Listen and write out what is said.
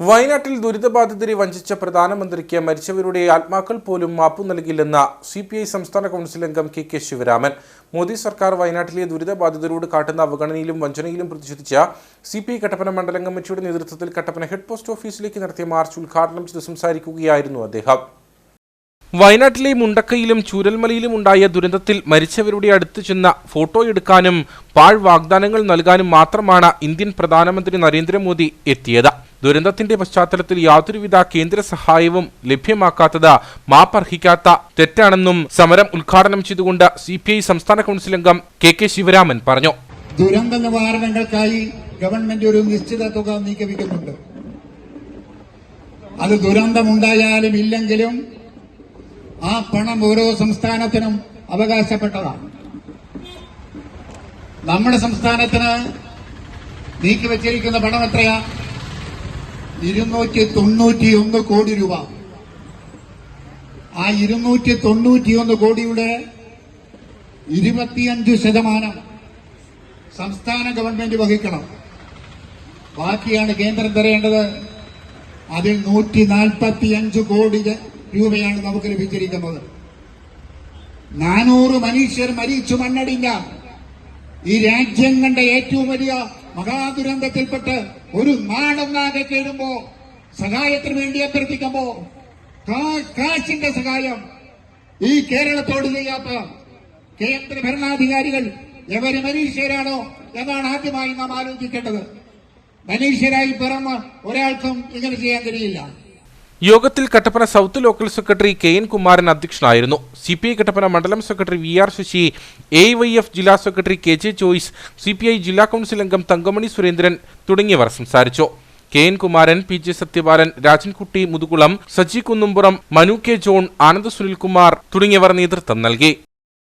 വയനാട്ടിൽ ദുരിതബാധിതരെ വഞ്ചിച്ച പ്രധാനമന്ത്രിക്ക് മരിച്ചവരുടെ ആത്മാക്കൾ പോലും മാപ്പു നൽകില്ലെന്ന സി പി ഐ സംസ്ഥാന കൗൺസിൽ അംഗം കെ കെ ശിവരാമൻ. മോദി സർക്കാർ വയനാട്ടിലെ ദുരിതബാധിതരോട് കാട്ടുന്ന അവഗണനയിലും വഞ്ചനയിലും പ്രതിഷേധിച്ച സി പി ഐ കട്ടപ്പന മണ്ഡലം കമ്മിറ്റിയുടെ നേതൃത്വത്തിൽ കട്ടപ്പന ഹെഡ് പോസ്റ്റ് ഓഫീസിലേക്ക് നടത്തിയ മാർച്ച് ഉദ്ഘാടനം ചെയ്ത് സംസാരിക്കുകയായിരുന്നു അദ്ദേഹം. വയനാട്ടിലെ മുണ്ടക്കയിലും ചൂരൽമലയിലും ഉണ്ടായ ദുരന്തത്തിൽ മരിച്ചവരുടെ അടുത്ത് ചെന്ന ഫോട്ടോ എടുക്കാനും പാഴ് വാഗ്ദാനങ്ങൾ നൽകാനും മാത്രമാണ് ഇന്ത്യൻ പ്രധാനമന്ത്രി നരേന്ദ്രമോദി എത്തിയത്. ദുരന്തത്തിന്റെ പശ്ചാത്തലത്തിൽ യാതൊരുവിധ കേന്ദ്ര സഹായവും ലഭ്യമാക്കാത്തത് മാപ്പർഹിക്കാത്ത തെറ്റാണെന്നും സമരം ഉദ്ഘാടനം ചെയ്തുകൊണ്ട് സി സംസ്ഥാന കൗൺസിൽ അംഗം കെ കെ ശിവരാമൻ പറഞ്ഞു. ദുരന്ത നിവാരണങ്ങൾക്കായി ഗവൺമെന്റ് ഒരു നിശ്ചിത തുക നീക്കിവെക്കുന്നുണ്ട്. അത് ദുരന്തമുണ്ടായാലും ഇല്ലെങ്കിലും ആ പണം ഓരോ സംസ്ഥാനത്തിനും അവകാശപ്പെട്ടതാണ്. നമ്മുടെ സംസ്ഥാനത്തിന് നീക്കിവെച്ചിരിക്കുന്ന പണം എത്രയാ? ഇരുന്നൂറ്റി തൊണ്ണൂറ്റിയൊന്ന് കോടി രൂപ. ആ ഇരുന്നൂറ്റി തൊണ്ണൂറ്റിയൊന്ന് കോടിയുടെ ഇരുപത്തിയഞ്ച് ശതമാനം സംസ്ഥാന ഗവൺമെന്റ് വഹിക്കണം. ബാക്കിയാണ് കേന്ദ്രം തരേണ്ടത്. അതിൽ നൂറ്റി നാൽപ്പത്തി അഞ്ച് കോടി രൂപയാണ് നമുക്ക് ലഭിച്ചിരിക്കുന്നത്. നാനൂറ് മനുഷ്യർ മരിച്ചു മണ്ണടിഞ്ഞ ഈ രാജ്യം കണ്ട ഏറ്റവും വലിയ മഹാദുരന്തത്തിൽപ്പെട്ട് ഒരു നാടൊന്നാകെ കേടുമ്പോ സഹായത്തിന് വേണ്ടി അഭ്യർത്ഥിക്കുമ്പോ കാശിന്റെ സഹായം ഈ കേരളത്തോട് ചെയ്യാത്ത കേന്ദ്ര ഭരണാധികാരികൾ എവര് മനുഷ്യരാണോ എന്നാണ് ആദ്യമായി നാം ആലോചിക്കേണ്ടത്. മനുഷ്യരായി പിറന്ന് ഒരാൾക്കും ഇങ്ങനെ ചെയ്യാൻ കഴിയില്ല. യോഗത്തിൽ Kattappana south local secretary K N Kumaran അധ്യക്ഷനായിരുന്നു. സി പി ഐ കട്ടപ്പന മണ്ഡലം secretary V R Sasi A Y F ജില്ലാ secretary K J Joyce C P I ജില്ലാ കൗൺസിൽ അംഗം തങ്കമണി സുരേന്ദ്രൻ തുടങ്ങിയവർ സംസാരിച്ചു. K N Kumaran P J Sathyabalan Rajankutty Muthukulam Saji Kunnumpuram Manu K John Anand Sunilkumar തുടങ്ങിയവർ നേതൃത്വം നൽകി.